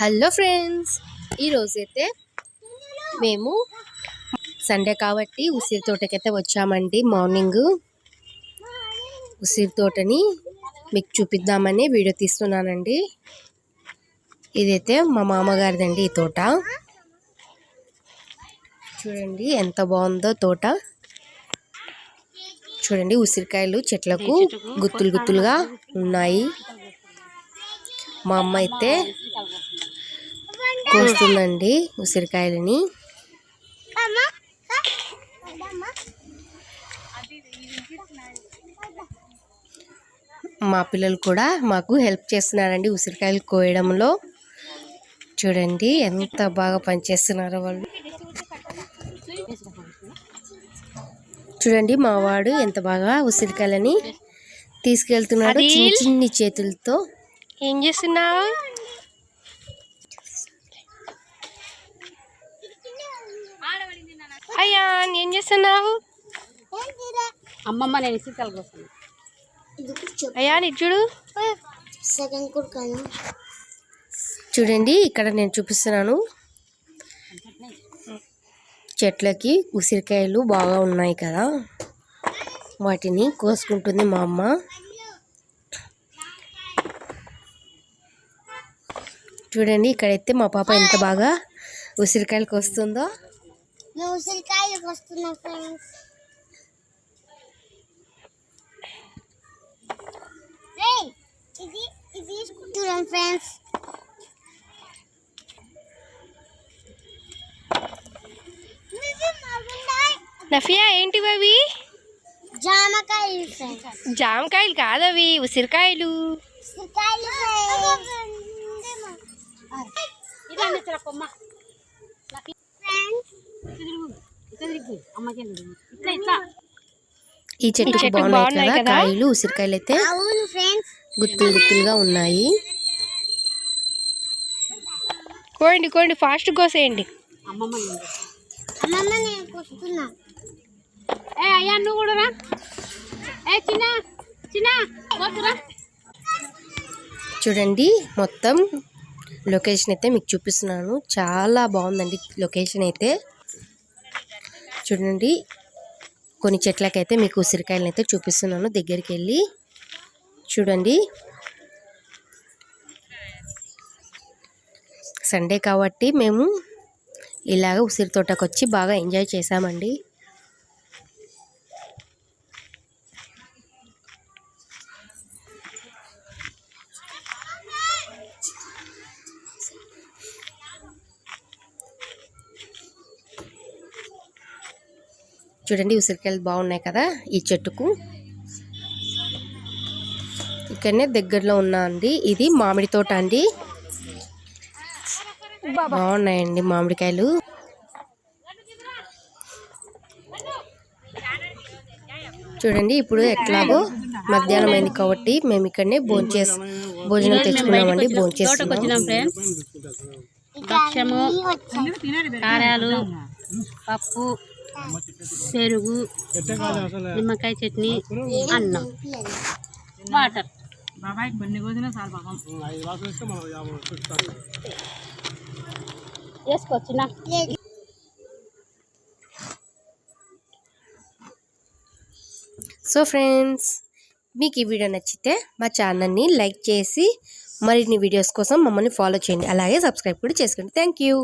Hello friends ఈరోజైతే మేము Sunday కాబట్టి ఉసిరి తోటకైతే వచ్చామండి మార్నింగ్. ఉసిరి తోటని మీకు చూపిద్దామని వీడియో తీస్తున్నానండి. ఇదైతే మా మామగారిదండి ఈ తోట. చూడండి ఎంత బాగుందో తోట. చూడండి ఉసిరికాయలు చెట్లకు గుత్తులు గుత్తులుగా ఉన్నాయి. మా అమ్మ అయితే కోస్తుందండి ఉసిరికాయలని. మా పిల్లలు కూడా మాకు హెల్ప్ చేస్తున్నారండి ఉసిరికాయలు కోయడంలో. చూడండి ఎంత బాగా పనిచేస్తున్నారో వాళ్ళు. చూడండి మా వాడు ఎంత బాగా ఉసిరికాయలని తీసుకెళ్తున్నాడు చిన్ని చిన్ని చేతులతో. ఏం చేస్తున్నావు? చేస్తున్నావు? అమ్మమ్మ నేను ఇసుకలు కోసం. అయ్యా నీ చూడు. సెకండ్ చూడండి ఇక్కడ నేను చూపిస్తున్నాను. చెట్లకి ఉసిరికాయలు బాగా ఉన్నాయి కదా. వాటిని కోసుకుంటుంది మా అమ్మ. చూడండి ఇక్కడైతే మా పాప ఎంత బాగా ఉసిరికాయలు కోస్తుందో. మేము ఉసిరికాయలకు వస్తున్నాం ఫ్రెండ్స్ ఇది ఇది తీసుకుంటున్నాం ఫ్రెండ్స్ నఫియా ఏంటి అవి జామకాయలు జామకాయలు కాదవి ఉసిరికాయలు ఉసిరికాయలు ఇది అండి చిన్న కొమ్మ ఫ్రెండ్స్ ఇట్లా తిరిగి అమ్మకి ఇట్లా ఇట్లా ఈ చెట్టుకి బాగున్నాయి కదా కాయలు ఉసిరికాయలు అయితే గుత్తులు గుత్తులుగా ఉన్నాయి. కోయండి కోయండి ఫాస్ట్ కోసేయండి. అమ్మమ్మ నేను అమ్మమ్మ నేను కొస్తున్నా. ఏ అయ్యా నువ్వు కూడా రా. ఏ చిన్న చిన్న వద్దురా చూడండి మొత్తం లొకేషన్ అయితే మీకు చూపిస్తున్నాను. చాలా బాగుందండి లొకేషన్ అయితే. చూడండి. కొన్ని చెట్లకైతే మీకు ఉసిరికాయలను అయితే చూపిస్తున్నాను దగ్గరికి వెళ్ళి చూడండి. సండే కాబట్టి మేము ఇలాగ ఉసిరి తోటకు వచ్చి బాగా ఎంజాయ్ చేసామండి చూడండి ఉసిరికాయలు బాగున్నాయి కదా ఈ చెట్టుకు. ఇక్కడనే దగ్గరలో ఉన్నా అండి. ఇది మామిడి తోట అండి. బాగున్నాయండి మామిడికాయలు. చూడండి ఇప్పుడు ఎట్లాగో మధ్యాహ్నం అయింది కాబట్టి మేము ఇక్కడనే భోంచేసి భోజనం తెచ్చుకున్నామండి కారాలు పప్పు పెరుగు నిమ్మకాయ చట్నీ అన్నం. వాటర్. బాబాయ్ కొన్ని చాలు పాపం. వేసుకోవచ్చునా? సో ఫ్రెండ్స్ మీకు ఈ వీడియో నచ్చితే మా ఛానల్ని లైక్ చేసి మరిన్ని వీడియోస్ కోసం మమ్మల్ని ఫాలో చేయండి. అలాగే సబ్స్క్రైబ్ కూడా చేసుకోండి థ్యాంక్ యూ.